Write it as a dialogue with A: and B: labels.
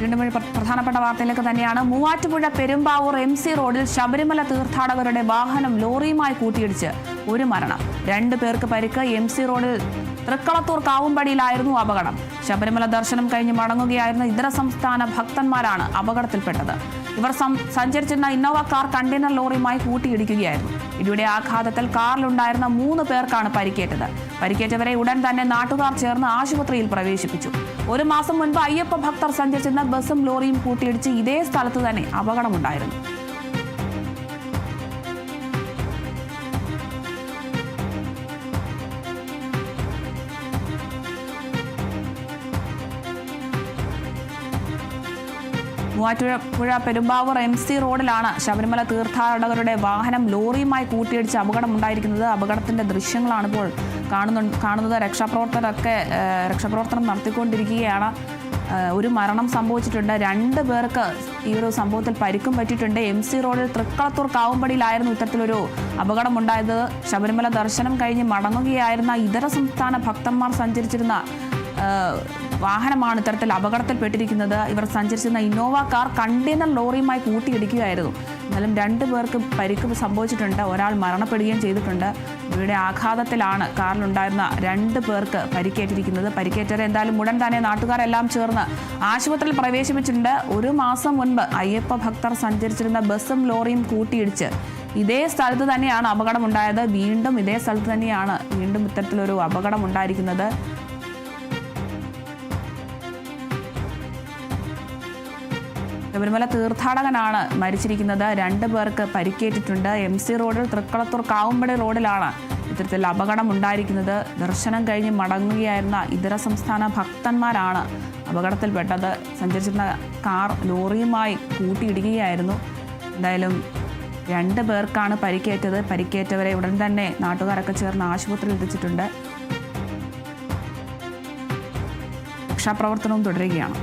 A: വീണ്ടും ഒരു പ്രധാനപ്പെട്ട വാർത്തയിലേക്ക് തന്നെയാണ്. മൂവാറ്റുപുഴ പെരുമ്പാവൂർ എം സി റോഡിൽ ശബരിമല തീർത്ഥാടകരുടെ വാഹനം ലോറിയുമായി കൂട്ടിയിടിച്ച് ഒരു മരണം. രണ്ടു പേർക്ക് പരിക്ക്. എം സി റോഡിൽ തൃക്കളത്തൂർ കാവുംപടിയിലായിരുന്നു അപകടം. ശബരിമല ദർശനം കഴിഞ്ഞ് മടങ്ങുകയായിരുന്ന ഇതര സംസ്ഥാന ഭക്തന്മാരാണ് അപകടത്തിൽപ്പെട്ടത്. ഇവർ സഞ്ചരിച്ചിരുന്ന ഇന്നോവ കാർ കണ്ടെയ്നർ ലോറിയുമായി കൂട്ടിയിടിക്കുകയായിരുന്നു. ഇടിയുടെ ആഘാതത്തിൽ കാറിലുണ്ടായിരുന്ന മൂന്ന് പേർക്കാണ് പരിക്കേറ്റത്. പരിക്കേറ്റവരെ ഉടൻ തന്നെ നാട്ടുകാർ ചേർന്ന് ആശുപത്രിയിൽ പ്രവേശിപ്പിച്ചു. ഒരു മാസം മുൻപ് അയ്യപ്പ ഭക്തർ സഞ്ചരിച്ചിരുന്ന ബസ്സും ലോറിയും കൂട്ടിയിടിച്ച് ഇതേ സ്ഥലത്ത് തന്നെ അപകടമുണ്ടായിരുന്നു. മൂവാറ്റുപുഴ പുഴ പെരുമ്പാവൂർ എം സി റോഡിലാണ് ശബരിമല തീർത്ഥാടകരുടെ വാഹനം ലോറിയുമായി കൂട്ടിയിടിച്ച് അപകടമുണ്ടായിരിക്കുന്നത് അപകടത്തിന്റെ ദൃശ്യങ്ങളാണ് ഇപ്പോൾ കാണുന്നു കാണുന്നത്. രക്ഷാപ്രവർത്തകരൊക്കെ രക്ഷാപ്രവർത്തനം നടത്തിക്കൊണ്ടിരിക്കുകയാണ്. ഒരു മരണം സംഭവിച്ചിട്ടുണ്ട്. രണ്ട് പേർക്ക് ഈ ഒരു സംഭവത്തിൽ പരിക്കും പറ്റിയിട്ടുണ്ട്. എം സി റോഡിൽ തൃക്കളത്തൂർ കാവുംപടിയിലായിരുന്നു ഇത്തരത്തിലൊരു അപകടമുണ്ടായത്. ശബരിമല ദർശനം കഴിഞ്ഞ് മടങ്ങുകയായിരുന്ന ഇതര സംസ്ഥാന ഭക്തന്മാർ സഞ്ചരിച്ചിരുന്ന വാഹനമാണ് ഇത്തരത്തിൽ അപകടത്തിൽപ്പെട്ടിരിക്കുന്നത്. ഇവർ സഞ്ചരിച്ചിരുന്ന ഇന്നോവ കാർ കണ്ടെയ്നർ ലോറിയുമായി കൂട്ടിയിടിക്കുകയായിരുന്നു. എന്നാലും രണ്ടു പേർക്ക് പരിക്ക് സംഭവിച്ചിട്ടുണ്ട്. ഒരാൾ മരണപ്പെടുകയും ചെയ്തിട്ടുണ്ട്. ഇവരുടെ ആഘാതത്തിലാണ് കാറിലുണ്ടായിരുന്ന രണ്ട് പേർക്ക് പരിക്കേറ്റിരിക്കുന്നത്. പരിക്കേറ്റവരെ എന്തായാലും ഉടൻ തന്നെ നാട്ടുകാരെല്ലാം ചേർന്ന് ആശുപത്രിയിൽ പ്രവേശിപ്പിച്ചിട്ടുണ്ട്. ഒരു മാസം മുൻപ് അയ്യപ്പ ഭക്തർ സഞ്ചരിച്ചിരുന്ന ബസ്സും ലോറിയും കൂട്ടിയിടിച്ച് ഇതേ സ്ഥലത്ത് തന്നെയാണ് അപകടമുണ്ടായത്. വീണ്ടും ഇതേ സ്ഥലത്ത് തന്നെയാണ് വീണ്ടും ഇത്തരത്തിലൊരു അപകടം ഉണ്ടായിരിക്കുന്നത് ശബരിമല തീർത്ഥാടകനാണ് മരിച്ചിരിക്കുന്നത്. രണ്ട് പേർക്ക് പരിക്കേറ്റിട്ടുണ്ട്. എം സി റോഡിൽ തൃക്കളത്തൂർ കാവുമ്പടി റോഡിലാണ് ഇത്തരത്തിൽ അപകടം ഉണ്ടായിരിക്കുന്നത് ദർശനം കഴിഞ്ഞ് മടങ്ങുകയായിരുന്ന ഇതര സംസ്ഥാന ഭക്തന്മാരാണ് അപകടത്തിൽപ്പെട്ടത്. സഞ്ചരിച്ചിരുന്ന കാർ ലോറിയുമായി കൂട്ടിയിടുകയായിരുന്നു എന്തായാലും രണ്ട് പേർക്കാണ് പരിക്കേറ്റത്. പരിക്കേറ്റവരെ ഉടൻ തന്നെ നാട്ടുകാരൊക്കെ ചേർന്ന് ആശുപത്രിയിൽ എത്തിച്ചിട്ടുണ്ട്. രക്ഷാപ്രവർത്തനവും തുടരുകയാണ്.